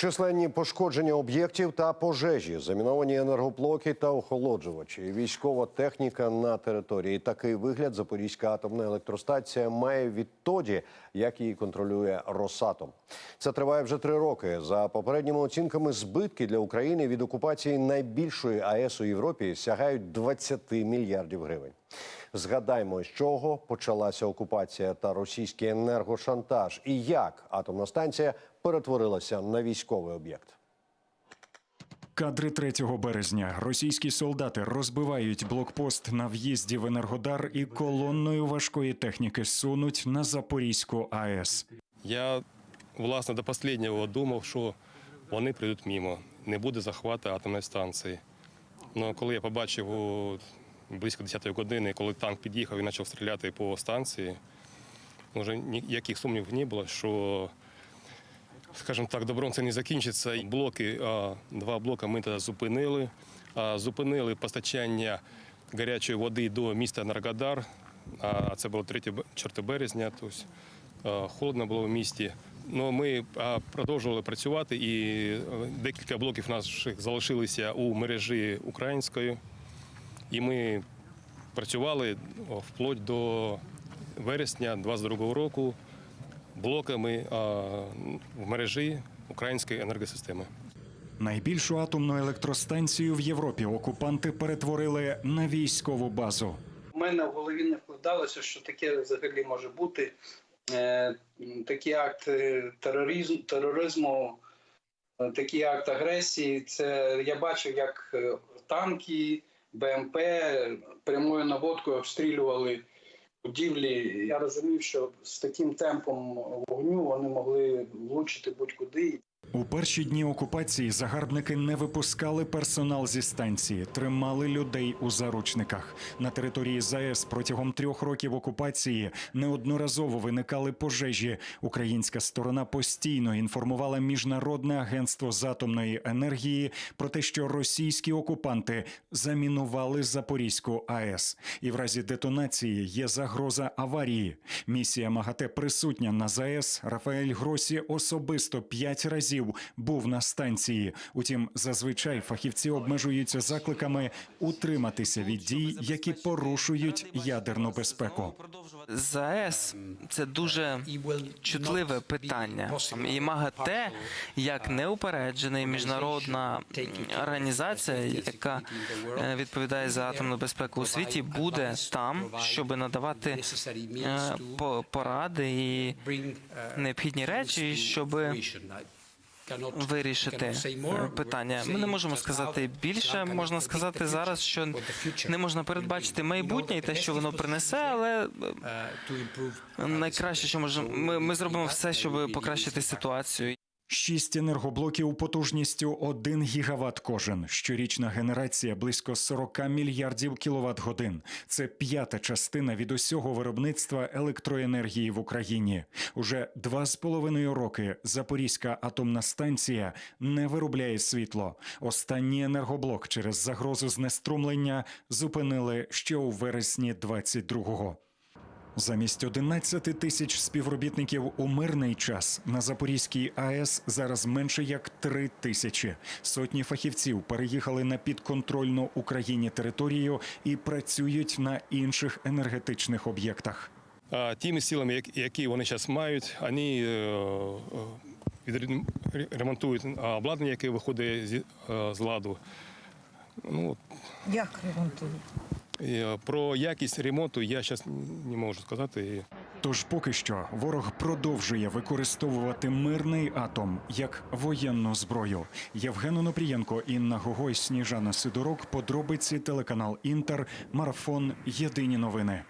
Численні пошкодження об'єктів та пожежі, заміновані енергоблоки та охолоджувачі, військова техніка на території. Такий вигляд Запорізька атомна електростанція має відтоді, як її контролює Росатом. Це триває вже три роки. За попередніми оцінками, збитки для України від окупації найбільшої АЕС у Європі сягають 20 мільярдів гривень. Згадаймо, з чого почалася окупація та російський енергошантаж, і як атомна станція перетворилася на військовий об'єкт. Кадри 3 березня. Російські солдати розбивають блокпост на в'їзді в Енергодар і колонною важкої техніки сунуть на Запорізьку АЕС. Я власне до останнього думав, що вони прийдуть мімо, не буде захвату атомної станції. Ну коли я побачив у близько 10-ї години, коли танк під'їхав і почав стріляти по станції, вже ніяких сумнівів не було, що, скажімо так, добром це не закінчиться. Блоки, два блоки ми тоді зупинили. Зупинили постачання гарячої води до міста Енергодар. А Це було 3-4 березня. Тобто холодно було в місті. Ну, ми продовжували працювати, і декілька блоків наших залишилися у мережі української. І ми працювали вплоть до вересня 22 року блоками в мережі української енергосистеми. Найбільшу атомну електростанцію в Європі окупанти перетворили на військову базу. У мене в голові не вкладалося, що таке взагалі може бути. Е, Такі акти тероризм, тероризму, е, такий акт агресії. Це я бачив, як е, танки, БМП прямою наводкою обстрілювали будівлі. Я розумів, що з таким темпом вогню вони могли влучити будь-куди. У перші дні окупації загарбники не випускали персонал зі станції, тримали людей у заручниках. На території ЗАЕС протягом трьох років окупації неодноразово виникали пожежі. Українська сторона постійно інформувала міжнародне агентство з атомної енергії про те, що російські окупанти замінували Запорізьку АЕС, і в разі детонації є загроза аварії. Місія МАГАТЕ присутня на ЗАЕС. Рафаель Гросі особисто п'ять разів був на станції. Утім, зазвичай фахівці обмежуються закликами утриматися від дій, які порушують ядерну безпеку. ЗАЕС це дуже чутливе питання. І МАГАТЕ, як неупереджений міжнародна організація, яка е, відповідає за атомну безпеку у світі, буде там, щоб надавати е, по- поради і необхідні речі, щоб вирішити питання. Ми не можемо сказати більше. Можна сказати зараз, що не можна передбачити майбутнє і те, що воно принесе, але е, найкраще, що можемо, ми, ми зробимо все, щоб покращити ситуацію. Шість енергоблоків потужністю 1 гігават кожен. Щорічна генерація близько 40 мільярдів кіловат годин. Це п'ята частина від усього виробництва електроенергії в Україні. Уже два з половиною роки Запорізька атомна станція не виробляє світло. Останній енергоблок через загрозу знеструмлення зупинили ще у вересні 22-го. Замість 11 тисяч співробітників у мирний час на Запорізькій АЕС зараз менше як 3 тисячі. Сотні фахівців переїхали на підконтрольну Україні територію і працюють на інших енергетичних об'єктах. А тими силами, які вони зараз мають, вони е, е, ремонтують обладнання, яке виходить е, з ладу. Ну, Як ремонтують? Е, про якість ремонту я зараз не можу сказати. Тож поки що ворог продовжує використовувати мирний атом як воєнну зброю. Євген Онопрієнко, Інна Гогой, Сніжана Сидорок. Подробиці телеканал Інтер. Марафон. Єдині новини.